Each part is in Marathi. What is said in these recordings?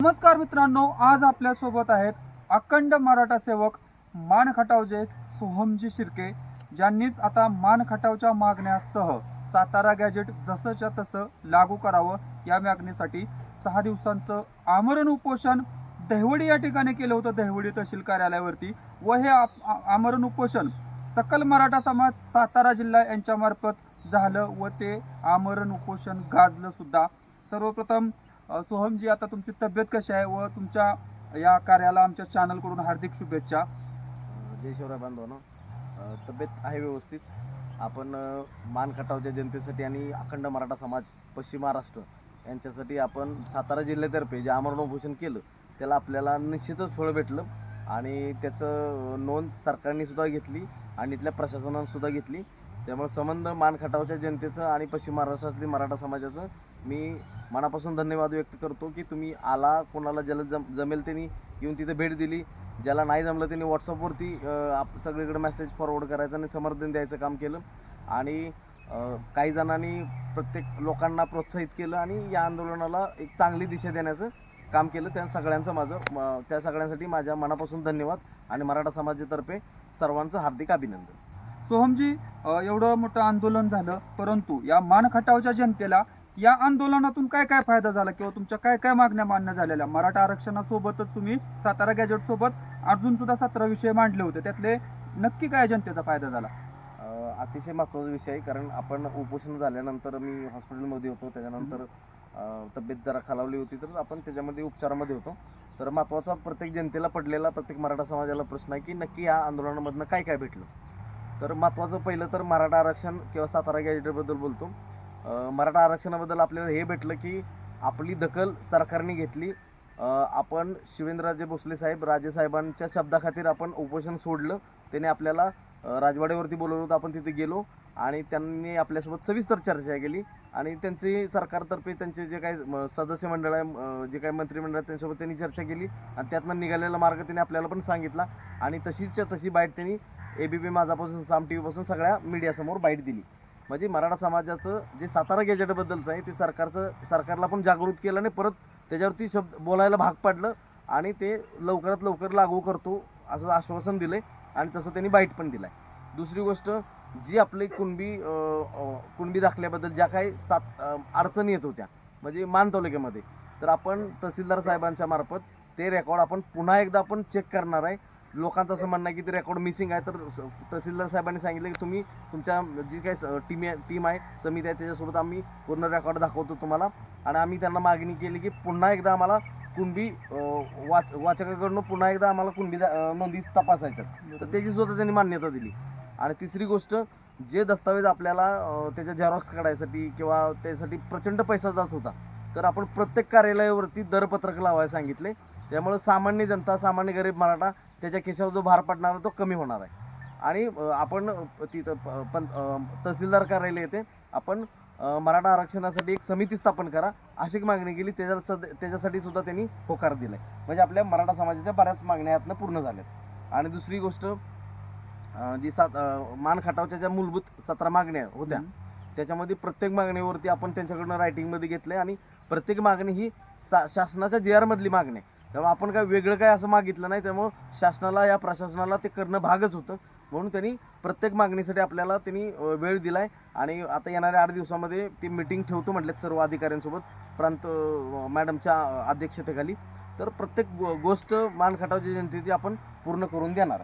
नमस्कार मित्रांनो आज आपल्यासोबत आहेत अखंड मराठा सेवक मान खटावचे सोहमजी शिर्के ज्यांनीच आता मान खटावच्या मागण्यासह सातारा गॅजेट जसंच्या तसं लागू करावं या मागणीसाठी सहा दिवसांचं आमरण उपोषण दहिवडी या ठिकाणी केलं होतं दहिवडी तहसील कार्यालयावरती. व हे आमरण उपोषण सकल मराठा समाज सातारा जिल्हा यांच्यामार्फत झालं व ते आमरण उपोषण गाजलं सुद्धा. सर्वप्रथम सोहमजी आता तुमची तब्येत कशी आहे व तुमच्या या कार्याला आमच्या चॅनलकडून हार्दिक शुभेच्छा. जय शिवराय तब्येत आहे व्यवस्थित. आपण मान खटावच्या जनतेसाठी आणि अखंड मराठा समाज पश्चिम महाराष्ट्र यांच्यासाठी आपण सातारा जिल्ह्यातर्फे जे आमरण उपोषण केलं त्याला आपल्याला निश्चितच फळ भेटलं आणि त्याचं नोंद सरकारने सुद्धा घेतली आणि इथल्या प्रशासनानं सुद्धा घेतली. त्यामुळे संबंध मान खटावच्या जनतेचं आणि पश्चिम महाराष्ट्रातली मराठा समाजाचं मी मनापासून धन्यवाद व्यक्त करतो की तुम्ही आला कोणाला ज्याला जम जमेल त्यांनी येऊन तिथे भेट दिली. ज्याला नाही जमलं त्यांनी व्हॉट्सअपवरती आप सगळीकडे मेसेज फॉरवर्ड करायचं आणि समर्थन द्यायचं काम केलं. आणि काही जणांनी प्रत्येक लोकांना प्रोत्साहित केलं आणि या आंदोलनाला एक चांगली दिशा देण्याचं काम केलं. त्या सगळ्यांचं माझं म- त्या सगळ्यांसाठी माझ्या मनापासून धन्यवाद आणि मराठा समाजातर्फे सर्वांचं हार्दिक अभिनंदन. सोहमजी एवढं मोठं आंदोलन झालं परंतु या मान खटावच्या जनतेला या आंदोलनातून काय काय फायदा झाला किंवा तुमच्या काय काय मागण्या मान्य झालेल्या? मराठा आरक्षणासोबतच तुम्ही सातारा गॅजेट सोबत अजून सुद्धा सतरा विषय मांडले होते. त्यातले नक्की काय जनतेचा फायदा झाला? अतिशय महत्त्वाचा विषय आहे कारण आपण उपोषण झाल्यानंतर मी हॉस्पिटलमध्ये होतो. त्याच्यानंतर तब्येत जरा खालावली होती तर आपण त्याच्यामध्ये उपचारामध्ये होतो. तर महत्त्वाचा प्रत्येक जनतेला पडलेला प्रत्येक मराठा समाजाला प्रश्न आहे की नक्की या आंदोलनामधनं काय काय भेटलं? तर महत्त्वाचं पहिलं तर मराठा आरक्षण किंवा सातारा गॅजेटबद्दल बोलतो. मराठा आरक्षणाबद्दल आपल्याला हे भेटलं की आपली दखल सरकारने घेतली. आपण शिवेंद्रराजे भोसले साहेब राजेसाहेबांच्या शब्दाखातीर आपण उपोषण सोडलं. त्याने आपल्याला राजवाड्यावरती बोलवलं होतं आपण तिथे गेलो आणि त्यांनी आपल्यासोबत सविस्तर चर्चा केली आणि त्यांची सरकारतर्फे त्यांचे जे काही सदस्य मंडळ आहे जे काही मंत्रिमंडळ आहे त्यांच्यासोबत त्यांनी चर्चा केली आणि त्यातनं निघालेला मार्ग त्यांनी आपल्याला पण सांगितला आणि तशीच्या तशी बाईट त्यांनी A B P माझापासून Saam T व्हीपासून सगळ्या मीडियासमोर बाईट दिली. म्हणजे मराठा समाजाचं जे सातारा गॅजेटबद्दलचं आहे ते सरकारचं सरकारला पण जागृत केलं आणि परत त्याच्यावरती शब्द बोलायला भाग पाडलं आणि ते लवकरात लवकर लागू करतो असं आश्वासन दिलं आणि तसं त्यांनी बाईट पण दिलाय. दुसरी गोष्ट जी आपली कुणबी कुणबी दाखल्याबद्दल ज्या काही सात अडचणी येत होत्या म्हणजे मान तालुक्यामध्ये तर आपण तहसीलदार साहेबांच्या मार्फत ते रेकॉर्ड आपण पुन्हा एकदा आपण चेक करणार आहे. लोकांचं असं म्हणणं आहे की ते रेकॉर्ड मिसिंग आहे. तर तहसीलदार साहेबांनी सांगितलं की तुम्ही तुमच्या जी काही टीम आहे टीम आहे समिती आहे त्याच्यासोबत आम्ही पूर्ण रेकॉर्ड दाखवतो तुम्हाला. आणि आम्ही त्यांना मागणी केली की पुन्हा एकदा आम्हाला कुणबी वाच वाचकाकडून पुन्हा एकदा आम्हाला कुणबी नोंदी तपासायच्यात. तर त्याची सुद्धा त्यांनी मान्यता दिली. आणि तिसरी गोष्ट जे दस्तावेज आपल्याला त्याच्या झेरॉक्स काढायसाठी किंवा त्यासाठी प्रचंड पैसा जात होता तर आपण प्रत्येक कार्यालयावरती दरपत्रक लावायला सांगितले. त्यामुळे सामान्य जनता सामान्य गरीब मराठा त्याच्या केसावर जो भार पडणार आहे तो कमी होणार आहे. आणि आपण तिथं पण तहसीलदार कार्यालय येते. आपण मराठा आरक्षणासाठी एक समिती स्थापन करा अशी मागणी केली. त्याच्या सद- त्याच्यासाठी सुद्धा त्यांनी होकार दिलाय. म्हणजे आपल्या मराठा समाजाच्या बऱ्याच मागण्या यातनं पूर्ण झाल्यात. आणि दुसरी गोष्ट जी सात मान खटावच्या ज्या मूलभूत सतरा मागण्या होत्या. त्याच्यामध्ये प्रत्येक मागणीवरती आपण त्यांच्याकडनं रायटिंगमध्ये घेतलंय. आणि प्रत्येक मागणी ही सा शासनाच्या जे आरमधली मागणी आहे. त्यामुळे आपण काय वेगळं काय असं मागितलं नाही त्यामुळं शासनाला या प्रशासनाला ते करणं भागच होतं. म्हणून त्यांनी प्रत्येक मागणीसाठी आपल्याला त्यांनी वेळ दिलाय. आणि आता येणाऱ्या आठ दिवसामध्ये ती मिटिंग ठेवतो म्हटलेत सर्व अधिकाऱ्यांसोबत प्रांत मॅडमच्या अध्यक्षतेखाली. तर प्रत्येक गोष्ट मानखटावची जनतेची आपण पूर्ण करून देणार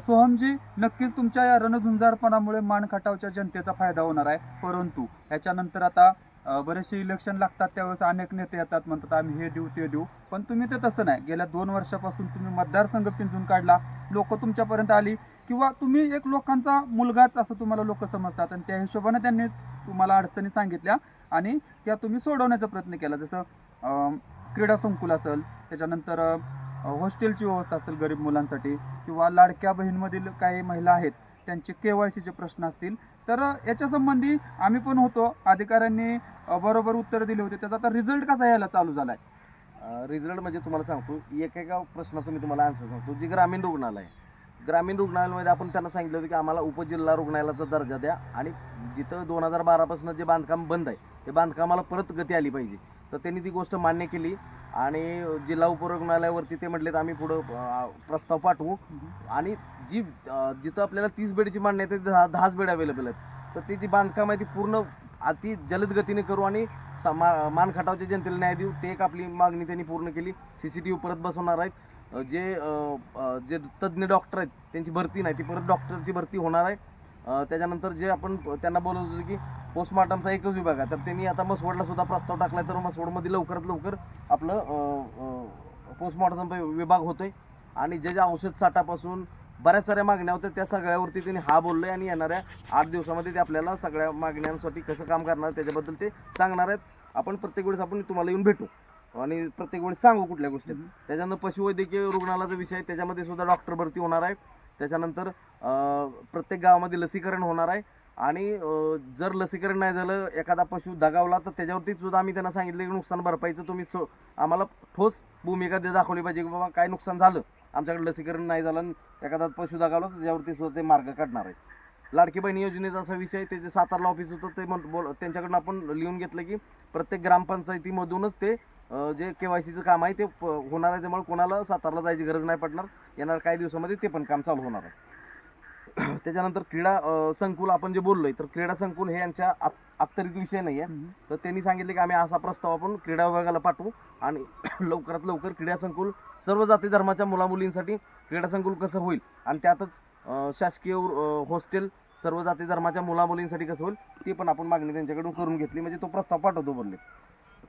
सोहमजी नक्कीच तुमच्या या रणझुंजारपणामुळे मानखटावच्या जनतेचा फायदा होणार आहे. परंतु याच्यानंतर आता बरेचसे इलेक्शन लागतात त्यावेळेस अनेक नेते येतात म्हणतात आम्ही हे देऊ ते देऊ. पण तुम्ही ते तसं नाही. गेल्या दोन वर्षापासून तुम्ही मतदारसंघ पिंजून काढला लोक तुमच्यापर्यंत आली किंवा तुम्ही एक लोकांचा मुलगाच असं तुम्हाला लोक समजतात. आणि त्या हिशोबाने त्यांनी तुम्हाला अडचणी सांगितल्या आणि त्या तुम्ही सोडवण्याचा प्रयत्न केला. जसं क्रीडा संकुल असेल त्याच्यानंतर हॉस्टेलची व्यवस्था असेल गरीब मुलांसाठी किंवा लाडक्या बहीणमधील काही महिला आहेत त्यांचे के वाय सीचे प्रश्न असतील तर याच्या संबंधी आम्ही पण होतो. अधिकाऱ्यांनी बरोबर उत्तर दिले होते. त्याचा आता रिझल्ट कसा यायला चालू झाला आहे रिझल्ट म्हणजे तुम्हाला सांगतो एक एका प्रश्नाचं मी तुम्हाला आन्सर सांगतो. जी ग्रामीण रुग्णालय ग्रामीण रुग्णालयामध्ये आपण त्यांना सांगितलं होतं की आम्हाला उपजिल्हा रुग्णालयाचा दर्जा द्या आणि जिथं दोन हजार बारापासून जे बांधकाम बंद आहे ते बांधकामाला परत गती आली पाहिजे. तर त्यांनी ती गोष्ट मान्य केली. आणि जिल्हा उपरुग्णालयावरती ते म्हटलेत आम्ही पुढं प्रस्ताव पाठवू. आणि जी जिथं आपल्याला तीस बेडची मागणी आहे ते दहा दहाच बेड अवेलेबल आहेत. तर ती जी बांधकाम आहे ती पूर्ण अति जलद गतीने करू आणि मानखटावच्या जनतेला न्याय देऊ. ते एक आपली मागणी त्यांनी पूर्ण केली. सी सी टी व्ही परत बसवणार आहेत. जे जे तज्ज्ञ डॉक्टर आहेत त्यांची भरती नाही ती परत डॉक्टरची भरती होणार आहे. त्याच्यानंतर जे आपण त्यांना बोलत होतो की पोस्टमार्टमचा एकच विभाग आहे. तर त्यांनी आता मसवडला सुद्धा प्रस्ताव टाकलाय तर मसवडमध्ये लवकरात लवकर आपलं पोस्टमार्टम विभाग होतोय. आणि जे जे औषध साठापासून बऱ्याच साऱ्या मागण्या होत्या त्या सगळ्यावरती त्यांनी हा बोललोय आणि येणाऱ्या आठ दिवसामध्ये ते आपल्याला सगळ्या मागण्यांसाठी कसं काम करणार त्याच्याबद्दल ते सांगणार आहेत. आपण प्रत्येक वेळेस आपण तुम्हाला येऊन भेटू. आणि प्रत्येक वेळेस सांगू कुठल्या गोष्टी. त्याच्यानंतर पशुवैद्यकीय रुग्णालयाचा विषय आहे. त्याच्यामध्ये सुद्धा डॉक्टर भरती होणार आहे. त्याच्यानंतर प्रत्येक गावामध्ये लसीकरण होणार आहे. आणि जर लसीकरण नाही झालं एखादा पशु दगावला तर त्याच्यावरती सुद्धा आम्ही त्यांना सांगितलं की नुकसान भरपाईचं तुम्ही सो आम्हाला ठोस भूमिका दे दाखवली पाहिजे की बाबा काय नुकसान झालं. आमच्याकडे लसीकरण नाही झालं एखादा पशु दगावला तर त्याच्यावरती सुद्धा ते मार्ग काढणार आहे लाडकी बहिणी योजनेचा असा विषय आहे, ते जे सातारला ऑफिस होतं ते म्हण- बोल त्यांच्याकडनं आपण लिहून घेतलं की प्रत्येक ग्रामपंचायतीमधूनच ते जे केवायसीचं काम आहे ते होणार आहे त्यामुळे कोणाला सातारला जायची गरज नाही पडणार. येणार काही दिवसामध्ये ते पण काम चालू होणार आहे. त्याच्यानंतर क्रीडा संकुल आपण जे बोललोय तर क्रीडा संकुल हे यांच्या अखत्यारीत विषय नाही आहे. तर त्यांनी सांगितले की आम्ही असा प्रस्ताव आपण क्रीडा विभागाला पाठवू आणि लवकरात लवकर क्रीडा संकुल सर्व जाती धर्माच्या मुलामुलींसाठी क्रीडा संकुल कसं होईल आणि त्यातच शासकीय हॉस्टेल सर्व जाती धर्माच्या मुलामुलींसाठी कसं होईल ते पण आपण मागणी त्यांच्याकडून करून घेतली. म्हणजे तो प्रस्ताव पाठवतो बोलले.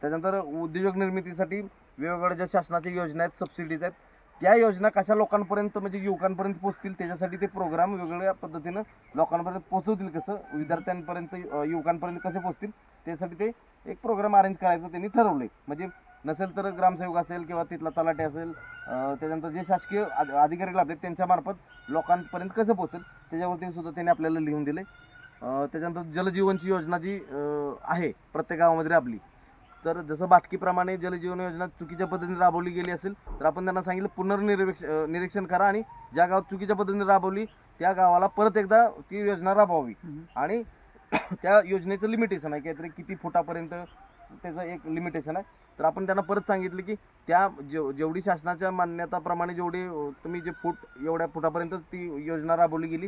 त्याच्यानंतर उद्योजक निर्मितीसाठी वेगवेगळ्या ज्या शासनाच्या योजना आहेत सबसिडीज आहेत त्या योजना कशा लोकांपर्यंत म्हणजे युवकांपर्यंत पोहोचतील त्याच्यासाठी ते प्रोग्राम वेगवेगळ्या पद्धतीनं लोकांपर्यंत पोहोचवतील कसं? विद्यार्थ्यांपर्यंत युवकांपर्यंत कसे पोहोचतील? त्यासाठी ते एक प्रोग्राम अरेंज करायचं त्यांनी ठरवले म्हणजे नसेल तर ग्रामसेवक असेल किंवा तिथला तलाठी असेल त्याच्यानंतर जे शासकीय अधिकारी लाभले त्यांच्यामार्फत लोकांपर्यंत कसं पोहोचेल त्याच्यावरती सुद्धा त्यांनी आपल्याला लिहून दिले त्याच्यानंतर जलजीवनची योजना जी आहे प्रत्येक गावामध्ये राबली तर जसं बाटकीप्रमाणे जलजीवन योजना चुकीच्या पद्धतीने राबवली गेली असेल तर आपण त्यांना सांगितलं पुनर्निरीक्ष निरीक्षण करा आणि ज्या गावात चुकीच्या पद्धतीने राबवली त्या गावाला परत एकदा ती योजना राबवावी. आणि त्या योजनेचं लिमिटेशन आहे काहीतरी किती फुटापर्यंत त्याचं एक लिमिटेशन आहे. तर आपण त्यांना परत सांगितलं की त्या जेव जेवढी शासनाच्या मान्यताप्रमाणे जेवढे तुम्ही जे फूट एवढ्या फुटापर्यंतच ती योजना राबवली गेली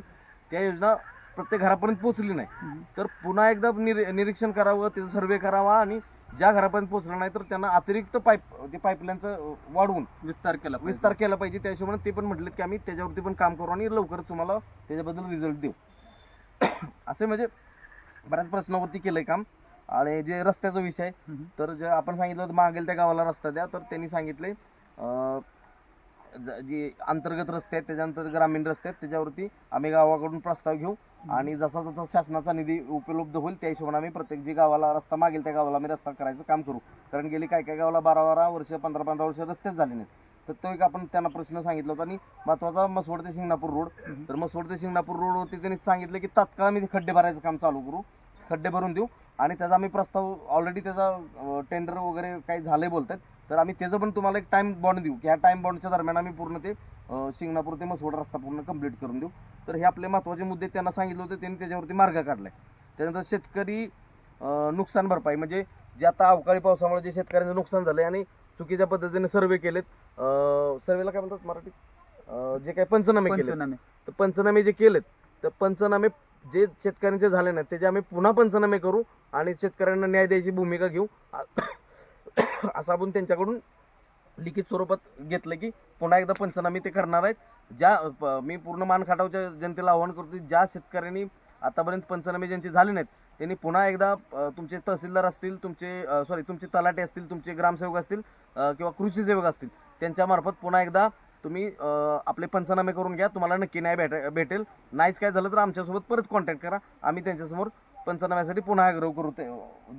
त्या योजना प्रत्येक घरापर्यंत पोहोचली नाही. तर पुन्हा एकदा निरी निरीक्षण करावं त्याचा सर्वे करावा आणि ज्या घरापर्यंत पोहोचलं नाही तर त्यांना अतिरिक्त पाईप ते पाईपलाईनचं वाढवून विस्तार केला पाहिजे. विस्तार केला पाहिजे त्या हिशोबाने ते पण म्हटलेत की आम्ही त्याच्यावरती पण काम करू आणि लवकरच तुम्हाला त्याच्याबद्दल रिझल्ट देऊ असे म्हणजे बऱ्याच प्रश्नावरती केलंय काम आणि जे रस्त्याचा विषय हम्म. तर जे आपण सांगितलं होतं मागेल त्या गावाला रस्ता द्या तर त्यांनी सांगितले अं, ज- जे अंतर्गत रस्ते आहेत त्याच्यानंतर ग्रामीण रस्ते आहेत त्याच्यावरती आम्ही गावाकडून प्रस्ताव घेऊ. आणि जसा जसा शासनाचा निधी उपलब्ध होईल त्या हिशोबाने आम्ही प्रत्येक जे गावाला रस्ता मागेल त्या गावाला आम्ही रस्ता करायचं काम करू. कारण गेली काय काय गावाला बारा बारा वर्ष पंधरा पंधरा वर्ष रस्तेच झाले नाहीत. तर तो एक आपण त्यांना प्रश्न सांगितला होता. आणि महत्त्वाचा मसवड ते शिंगणापूर रोड. तर मसवड ते शिंगणापूर रोडवरती त्यांनी सांगितलं की तात्काळ आम्ही ते खड्डे भरायचं काम चालू करू. खड्डे भरून देऊ. आणि त्याचा आम्ही प्रस्ताव ऑलरेडी त्याचा टेंडर वगैरे काही झालंय बोलतात. तर आम्ही त्याचं पण तुम्हाला एक टाइम बॉन्ड देऊ. की ह्या टाइम बॉन्डच्या दरम्यान आम्ही पूर्ण ते शिंगणापूर ते मसवड रस्ता पूर्ण कंप्लीट करून देऊ. तर हे आपले महत्त्वाचे मुद्दे त्यांना सांगितले होते त्यांनी त्याच्यावरती मार्ग काढलाय. त्यानंतर शेतकरी नुकसान भरपाई. म्हणजे जे आता अवकाळी पावसामुळे जे शेतकऱ्यांचं नुकसान झालंय आणि चुकीच्या पद्धतीने सर्वे केलेत सर्वेला काय म्हणतात मराठीत जे काही पंचनामे केले पंचनामे. तर पंचनामे जे केलेत तर पंचनामे जे शेतकऱ्यांचे झाले नाहीत त्याचे आम्ही पुन्हा पंचनामे करू आणि शेतकऱ्यांना न्याय द्यायची भूमिका घेऊ. असं आपण त्यांच्याकडून लिखित स्वरूपात घेतलं की पुन्हा एकदा पंचनामे ते करणार आहेत. ज्या प- मी पूर्ण मान खाटावच्या जनतेला आव्हान करतो ज्या शेतकऱ्यांनी आतापर्यंत पंचनामे ज्यांचे झाले नाहीत त्यांनी पुन्हा एकदा तुमचे तहसीलदार असतील तुमचे सॉरी तुमचे तलाटे असतील तुमचे ग्रामसेवक असतील किंवा कृषी सेवक असतील त्यांच्यामार्फत पुन्हा एकदा तुम्ही आपले पंचनामे करून घ्या. तुम्हाला नक्की नाही भेट भेटेल. नाहीच काय झालं तर आमच्यासोबत परत कॉन्टॅक्ट करा. आम्ही त्यांच्यासमोर पंचनाम्यासाठी पुन्हा आग्रह करू ते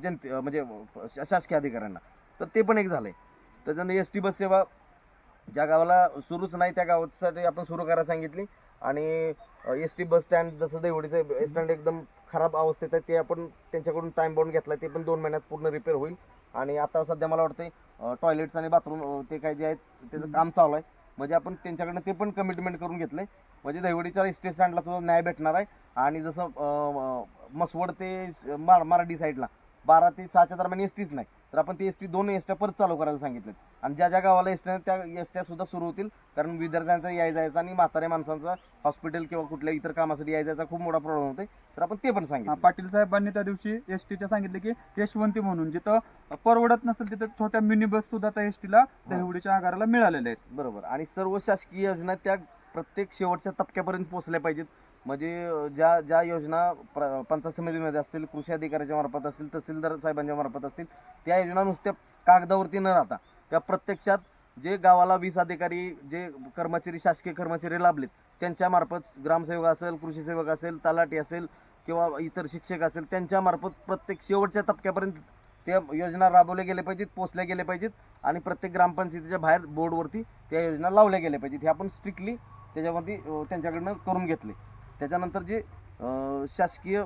जनते म्हणजे शा- शासकीय अधिकाऱ्यांना. तर ते पण एक झालंय. त्याच्यानंतर एस टी बस सेवा ज्या गावाला सुरूच नाही त्या गावासाठी आपण सुरू करायला सांगितली. आणि एस टी बस स्टँड जसं देवडीचं बस स्टँड एकदम खराब अवस्थेत आहे ते आपण त्यांच्याकडून टाइम बाउंड घेतलाय ते पण दोन महिन्यात पूर्ण रिपेअर होईल. आणि आता सध्या मला वाटतंय टॉयलेट्स आणि बाथरूम ते काय जे आहेत त्याचं काम चालू आहे. म्हणजे आपण त्यांच्याकडनं ते पण कमिटमेंट करून घेतलंय. म्हणजे दहिवडीच्या एस टी स्टँडला सुद्धा न्याय भेटणार आहे. आणि जसं मसवड ते मार माराडी साईडला बारा ते सहाच्या दरम्यान एस टीच नाही. तर आपण ती एस टी दोन एस परत चालू करायला सांगितले आणि ज्या ज्या गावाला एस त्या एस सुद्धा सुरू होतील. कारण विद्यार्थ्यांचा याय जायचा आणि म्हाताऱ्या माणसांचा हॉस्पिटल किंवा कुठल्या इतर कामासाठी याय जायचा खूप मोठा प्रॉब्लेम होते तर आपण ते पण सांगितलं. पाटील साहेबांनी त्या दिवशी एस टीच्या सांगितले की यशवंती म्हणून जिथं परवडत नसेल तिथं छोट्या मिनी बस सुद्धा त्या एस टीला दहिवडीच्या आगाराला मिळालेल्या आहेत. बरोबर. आणि सर्व शासकीय योजना त्या प्रत्येक शेवटच्या टप्प्यापर्यंत पोहोचल्या पाहिजेत. म्हणजे ज्या ज्या योजना प्र- पंचायत समितीमध्ये असतील कृषी अधिकाऱ्याच्या मार्फत असतील तहसीलदार साहेबांच्या मार्फत असतील त्या योजना नुसत्या कागदावरती न राहता त्या प्रत्यक्षात जे गावाला वीस अधिकारी जे कर्मचारी शासकीय कर्मचारी लाभलेत त्यांच्यामार्फत ग्रामसेवक असेल कृषी सेवक असेल तलाठी असेल किंवा इतर शिक्षक असेल त्यांच्यामार्फत प्रत्येक शेवटच्या टप्प्यापर्यंत त्या योजना राबवल्या गेल्या पाहिजेत पोचल्या गेल्या पाहिजेत आणि प्रत्येक ग्रामपंचायतीच्या बाहेर बोर्डवरती त्या योजना लावल्या गेल्या पाहिजेत. हे आपण स्ट्रिक्टली त्याच्यामध्ये त्यांच्याकडनं करून घेतले. त्याच्यानंतर जे शासकीय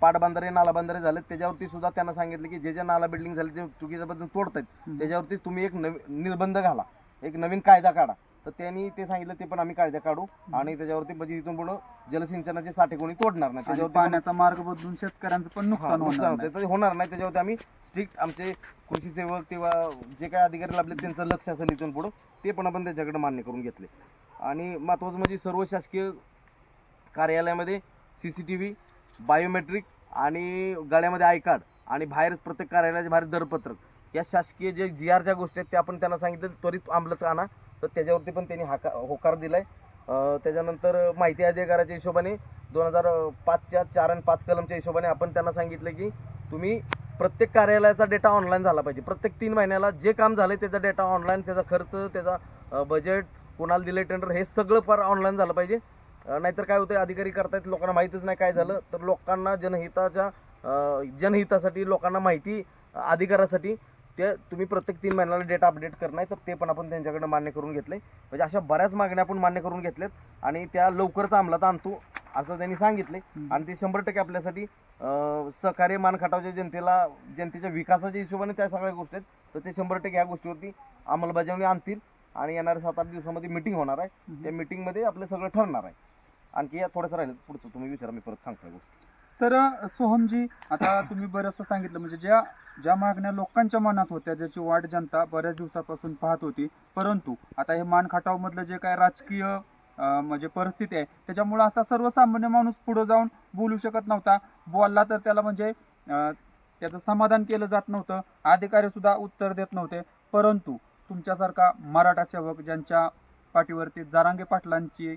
पाटबंधारे नालाबंधारे झालेत त्याच्यावरती सुद्धा त्यांना सांगितलं की जे जे नाला बिल्डिंग झाले जे चुकीच्या पद्धतीने तोडतायत. त्याच्यावरती तुम्ही एक नवीन निर्बंध घाला. एक नवीन कायदा काढा. तर त्यांनी ते सांगितलं ते पण आम्ही कायदा काढू आणि त्याच्यावरती म्हणजे इथून पुढं जलसिंचनाचे साठे कोणी तोडणार नाही. पण- पाण्याचा मार्ग बदलून शेतकऱ्यांचं पण नुकसान होणार होणार नाही. त्याच्यावरती आम्ही स्ट्रिक्ट आमचे कृषी सेवक किंवा जे काही अधिकारी लाभले त्यांचं लक्ष असेल इथून पुढं ते पण आपण त्याच्याकडे मान्य करून घेतले. आणि महत्त्वाचं म्हणजे सर्व शासकीय कार्यालयामध्ये C C T V biometric आणि गाड्यामध्ये आय कार्ड आणि बाहेर प्रत्येक कार्यालयाचे बाहेर दरपत्रक. या शासकीय जे जी आर ज्या गोष्टी आहेत त्या आपण त्यांना सांगितलं त्वरित अंमलात आणा. तर त्याच्यावरती पण त्यांनी हाका होकार दिला आहे त्याच्यानंतर माहिती अधिकाराच्या हिशोबाने दोन हजार पाचच्या चार आणि पाच कलमच्या हिशोबाने आपण त्यांना सांगितलं की तुम्ही प्रत्येक कार्यालयाचा डेटा ऑनलाईन झाला पाहिजे. प्रत्येक तीन महिन्याला जे काम झालं त्याचा डेटा ऑनलाईन त्याचा खर्च त्याचा बजेट कोणाला दिले टेंडर हे सगळं फार ऑनलाईन झालं पाहिजे. नाहीतर काय होतं अधिकारी करतायत लोकांना माहितीच नाही काय झालं. तर लोकांना जनहिताच्या जनहितासाठी लोकांना माहिती अधिकारासाठी ते तुम्ही प्रत्येक तीन महिन्याला डेटा अपडेट करणं आहे तर ते पण आपण त्यांच्याकडे मान्य करून घेतले म्हणजे अशा बऱ्याच मागण्या आपण मान्य करून घेतल्यात आणि त्या लवकरच अंमलात आणतो असं त्यांनी सांगितले. आणि ते शंभर टक्के आपल्यासाठी सहकार्य मान खटावच्या जनतेला जनतेच्या विकासाच्या हिशोबाने त्या सगळ्या गोष्टी आहेत. तर ते शंभर टक्के ह्या गोष्टीवरती अंमलबजावणी आणतील आणि येणाऱ्या सात आठ दिवसामध्ये मिटिंग होणार आहे. त्या. मिटिंगमध्ये आपलं सगळं ठरणार आहे. आणखी या थोडंसं राहिलं पुढचं तुम्ही विचारा मी परत सांगतो या तर सोहमजी आता तुम्ही बरंचसं सांगितलं म्हणजे ज्या ज्या मागण्या लोकांच्या मनात होत्या ज्याची वाट जनता बऱ्याच दिवसापासून पाहत होती परंतु आता हे मान मधलं जे काय राजकीय म्हणजे परिस्थिती आहे त्याच्यामुळे असा सर्वसामान्य माणूस पुढे जाऊन बोलू शकत नव्हता. बोलला तर त्याला म्हणजे त्याचं समाधान केलं जात नव्हतं अधिकारी सुद्धा उत्तर देत नव्हते परंतु तुमच्यासारखा मराठा सेवक ज्यांच्या पाठीवरती जारांगे पाटलांची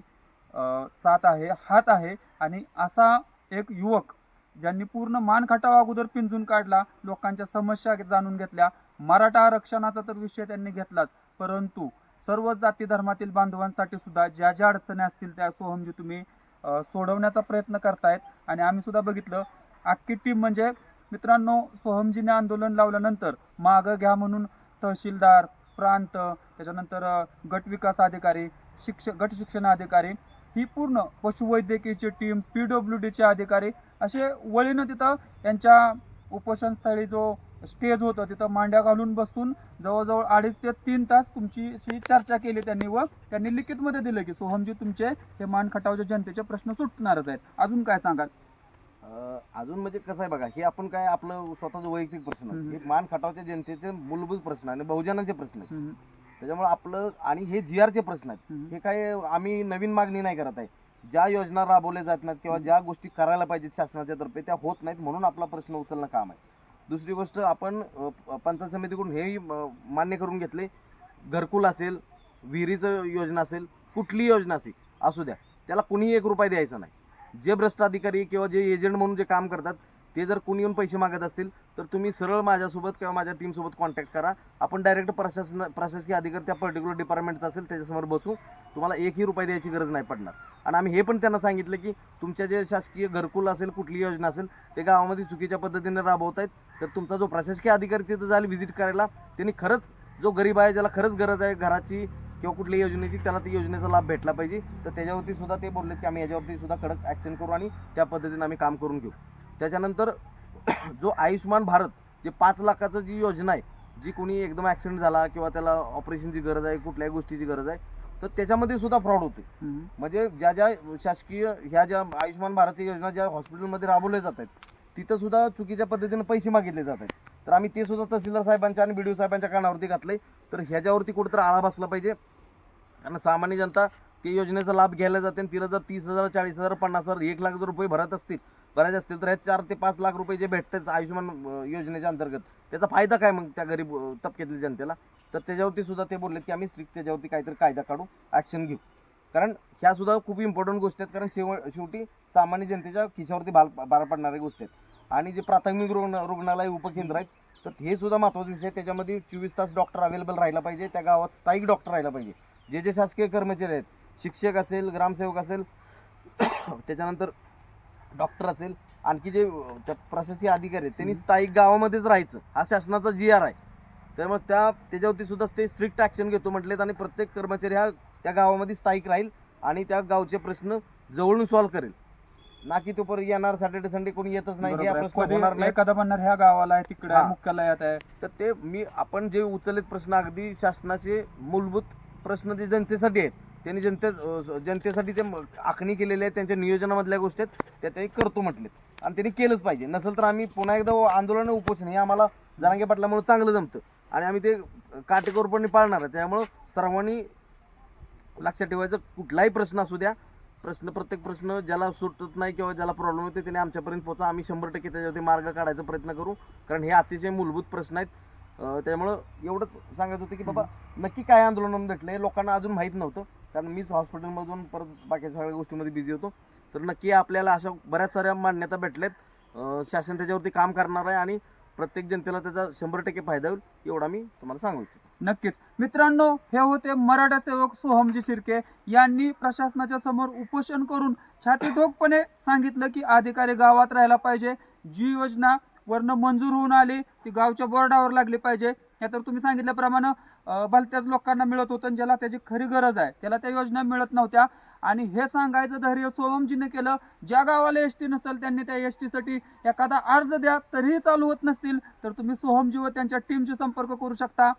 साथ आहे हात आहे आणि असा एक युवक ज्यांनी पूर्ण मानखटावा अगोदर पिंजून काढला लोकांच्या समस्या जाणून घेतल्या मराठा आरक्षणाचा तर विषय त्यांनी घेतलाच. परंतु सर्व जाती धर्मातील बांधवांसाठी सुद्धा ज्या ज्या अडचणी असतील त्या सोहमजी तुम्ही सोडवण्याचा प्रयत्न करतायत. आणि आम्ही सुद्धा बघितलं अख्खी टीम म्हणजे मित्रांनो सोहमजीने आंदोलन लावल्यानंतर मागं घ्या म्हणून तहसीलदार प्रांत त्याच्यानंतर गट विकास अधिकारी शिक्षक गट शिक्षण अधिकारी ही पूर्ण पशुवैद्यकीयची टीम पी डब्ल्यू डीचे अधिकारी असे वळीनं तिथं यांच्या उपोषणस्थळी जो स्टेज होतं तिथं मांड्या घालून बसून जवळजवळ अडीच ते तीन तास तुमची चर्चा केली त्यांनी व त्यांनी लिखितमध्ये दिलं की सोहमजी तुमचे हे मान खटावच्या जनतेचे प्रश्न सुटणारच आहेत. अजून काय सांगाल? अजून म्हणजे कसं आहे बघा हे आपण काय आपलं स्वतःचं वैयक्तिक प्रश्न. हे मान खटावच्या जनतेचे मूलभूत प्रश्न आणि बहुजनांचे प्रश्न त्याच्यामुळे आपलं आणि हे जी आरचे प्रश्न आहेत. हे काय आम्ही नवीन मागणी नाही करत आहे. ज्या योजना राबवल्या जात नाहीत किंवा ज्या गोष्टी करायला पाहिजेत शासनाच्या तर्फे त्या होत नाहीत म्हणून आपला प्रश्न उचलणं काम आहे. दुसरी गोष्ट आपण पंचायत समितीकडून हेही मान्य करून घेतले. घरकुल असेल विहिरीचं योजना असेल कुठलीही योजना असेल असू द्या. त्याला कुणीही एक रुपया द्यायचा नाही. जे भ्रष्ट अधिकारी किंवा जे एजंट म्हणून जे काम करतात ते जर कुणी येऊन पैसे मागत असतील तर तुम्ही सरळ माझ्यासोबत किंवा माझ्या टीमसोबत कॉन्टॅक्ट करा. आपण डायरेक्ट प्रशासन प्रशासकीय अधिकारी त्या पर्टिक्युलर डिपार्टमेंटचा असेल त्याच्यासमोर बसू. तुम्हाला एकही रुपये द्यायची गरज नाही पडणार. आणि आम्ही हे पण त्यांना सांगितलं की तुमच्या जे शासकीय घरकुल असेल कुठली योजना असेल ते गावामध्ये चुकीच्या पद्धतीने राबवत आहेत तर तुमचा जो प्रशासकीय अधिकारी तिथं जाईल व्हिजिट करायला त्यांनी खरंच जो गरीब आहे ज्याला खरंच गरज आहे घराची किंवा कुठल्याही योजनेची त्याला ती योजनेचा लाभ भेटला पाहिजे. तर त्याच्यावरती सुद्धा ते बोलले की आम्ही याच्यावरती सुद्धा कडक ॲक्शन करू आणि त्या पद्धतीने आम्ही काम करून घेऊ. त्याच्यानंतर जो आयुष्यमान भारत जे पाच लाखाचं जी योजना आहे जी कोणी एकदम ॲक्सिडेंट झाला किंवा त्याला ऑपरेशनची गरज आहे कुठल्याही गोष्टीची गरज आहे तर त्याच्यामध्ये सुद्धा फ्रॉड होते. म्हणजे ज्या ज्या शासकीय ह्या ज्या आयुष्यमान भारतची योजना ज्या हॉस्पिटलमध्ये राबवल्या जात आहेत तिथं सुद्धा चुकीच्या पद्धतीने पैसे मागितले जात आहेत. तर आम्ही ते सुद्धा तहसीलदार साहेबांच्या आणि बीडीओ साहेबांच्या कानावरती घातलंय. तर ह्याच्यावरती कुठेतरी आळा बसला पाहिजे. कारण सामान्य जनता ते योजनेचा लाभ घ्यायला जाते आणि तिला जर तीस हजार चाळीस हजार पन्नास हजार एक लाख जर रुपये भरत असतील बऱ्याच असतील तर हे चार ते पाच लाख रुपये जे भेटतात आयुष्यमान योजनेच्या अंतर्गत त्याचा फायदा काय मग त्या गरीब तबक्यातील जनतेला? तर त्याच्यावरती सुद्धा ते बोलले की आम्ही स्ट्रिक्ट त्याच्यावरती काहीतरी कायदा काढू ॲक्शन घेऊ. कारण ह्या सुद्धा खूप इम्पॉर्टंट गोष्टी आहेत कारण शेव शेवटी सामान्य जनतेच्या खिशावरती भाल बार पडणाऱ्या गोष्टी आहेत. आणि जे प्राथमिक रुग्ण रुग्णालय उपकेंद्र आहेत तर हे सुद्धा महत्त्वाचं विषय त्याच्यामध्ये चोवीस तास डॉक्टर अवेलेबल राहिला पाहिजे त्या गावात स्थायिक डॉक्टर राहिला पाहिजे. जे जे शासकीय कर्मचारी आहेत शिक्षक असेल ग्रामसेवक असेल त्याच्यानंतर डॉक्टर असेल आणखी जे त्या प्रशासकीय अधिकारी आहेत त्यांनी स्थायिक गावामध्येच राहायचं. हा शासनाचा जी आर आहे. त्यामुळे त्या त्याच्यावरती सुद्धा ते स्ट्रिक्ट ॲक्शन घेतो म्हटलेत आणि प्रत्येक कर्मचारी हा त्या गावामध्ये स्थायिक राहील आणि त्या गावचे प्रश्न जवळून सॉल्व्ह करेल. ना की तो परत येणार सॅटर्डे संडे कोणी येतच नाही. प्रश्न होणार कधी नाही. एखादा म्हणणार ह्या गावाला आहे तिकडे. मुख्यालयात आहे. तर ते मी आपण जे उचललेत प्रश्न अगदी शासनाचे मूलभूत प्रश्न जे जनतेसाठी आहेत त्यांनी जनते जनतेसाठी ते आखणी केलेले आहेत त्यांच्या नियोजनामधल्या गोष्टी आहेत त्या ते करतो म्हटलेत. आणि त्यांनी केलंच पाहिजे. नसेल तर आम्ही पुन्हा एकदा आंदोलन उपोषण हे आम्हाला जरांगे पाटलामुळे चांगलं जमतं. आणि आम्ही ते काटेकोरपणे पाळणार आहे. त्यामुळं सर्वांनी लक्षात ठेवायचं कुठलाही प्रश्न असू द्या. प्रश्न प्रत्येक प्रश्न ज्याला सुटत नाही किंवा ज्याला प्रॉब्लेम होते त्याने आमच्यापर्यंत पोचा आम्ही शंभर टक्के त्याच्यावरती मार्ग काढायचा प्रयत्न करू. कारण हे अतिशय मूलभूत प्रश्न आहेत. त्यामुळं एवढंच सांगत होते की बाबा नक्की काय आंदोलन भेटलं हे लोकांना अजून माहीत नव्हतं. कारण मीच हॉस्पिटलमधून परत बाकी सगळ्या गोष्टीमध्ये बिझी होतो. तर नक्की आपल्याला अशा बऱ्याच साऱ्या मान्यता भेटल्यात. शासन त्याच्यावरती काम करणार आहे आणि प्रत्येक जनतेला त्याचा शंभर टक्के फायदा होईल एवढा मी तुम्हाला सांगू इच्छितो. नक्कीच. मित्रांनो हे होते मराठा सेवक सोहमजी शिर्के यांनी प्रशासनाच्या समोर उपोषण करून छाती ठोकपणे सांगितलं की अधिकारी गावात राहायला पाहिजे. जी योजना वरनं मंजूर होऊन आली ती गावच्या बोर्डावर लागली पाहिजे. या तर तुम्ही सांगितल्याप्रमाणे भलत्याच लोकांना मिळत होतं ज्याला त्याची खरी गरज आहे त्याला त्या योजना मिळत नव्हत्या. आणि हे सांगायचं धैर्य सोहमजीने केलं. ज्या गावाला एस टी नसेल त्यांनी त्या एस टीसाठी एखादा अर्ज द्या तरीही चालू होत नसतील तर तुम्ही सोहमजी व त्यांच्या टीमशी संपर्क करू शकता.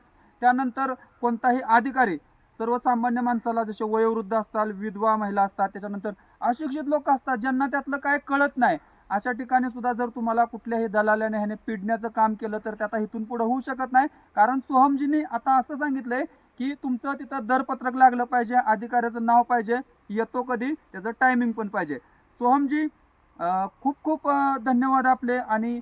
त्यानंतर कोणताही अधिकारी सर्वसामान्य माणसाला जसे वयोवृद्ध असतात विधवा महिला असतात त्याच्यानंतर अशिक्षित लोक असतात ज्यांना त्यातलं काय कळत नाही. अशा ठिकाणी सुद्धा जर तुम्हाला कुठल्याही दलाल्याने ह्याने पिडण्याचं काम केलं तर ते आता इथून पुढे होऊ शकत नाही. कारण सोहमजींनी आता असं सांगितलंय की तुमचं तिथं दरपत्रक लागलं पाहिजे अधिकाऱ्याचं नाव पाहिजे येतो कधी त्याचं टायमिंग पण पाहिजे. सोहमजी खूप खूप धन्यवाद आपले आणि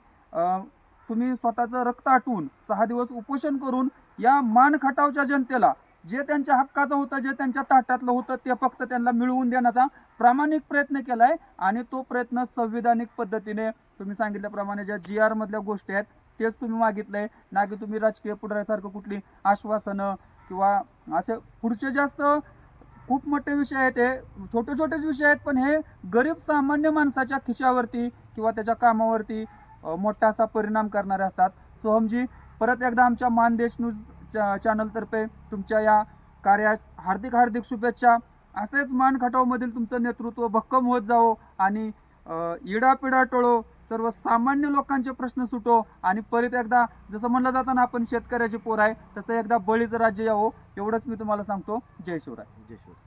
तुम्ही स्वतःचं रक्त आटवून सहा दिवस उपोषण करून या मान खटावच्या जनतेला जे त्यांच्या हक्काचं होतं जे त्यांच्या ताटातलं होतं ते फक्त त्यांना मिळवून देण्याचा प्रामाणिक प्रयत्न केलाय आणि तो प्रयत्न संविधानिक पद्धतीने तुम्ही सांगितल्याप्रमाणे ज्या जी आर मधल्या गोष्टी आहेत तेच तुम्ही मागितलंय. ना की तुम्ही राजकीय पुढाऱ्यासारखं कुठली आश्वासनं किंवा असे पुढचे जास्त खूप मोठे विषय आहेत हे छोटे छोटेच विषय आहेत पण हे गरीब सामान्य माणसाच्या खिशावरती किंवा त्याच्या कामावरती मोठा असा परिणाम करणारे असतात. सोहमजी परत एकदा आमच्या मानदेश न्यूज चा- चॅनलतर्फे तुमच्या या कार्यास हार्दिक हार्दिक शुभेच्छा. असेच मान खटावमधील तुमचं नेतृत्व भक्कम होत जावो आणि इडापिडा टळो सर्व सामान्य लोकांचे प्रश्न सुटो आणि परत एकदा जसं म्हणलं जातं ना आपण शेतकऱ्याचे पोर आहे तसं एकदा बळीचं राज्य यावं एवढंच मी तुम्हाला सांगतो. जय शिवराय. जय शिवराय.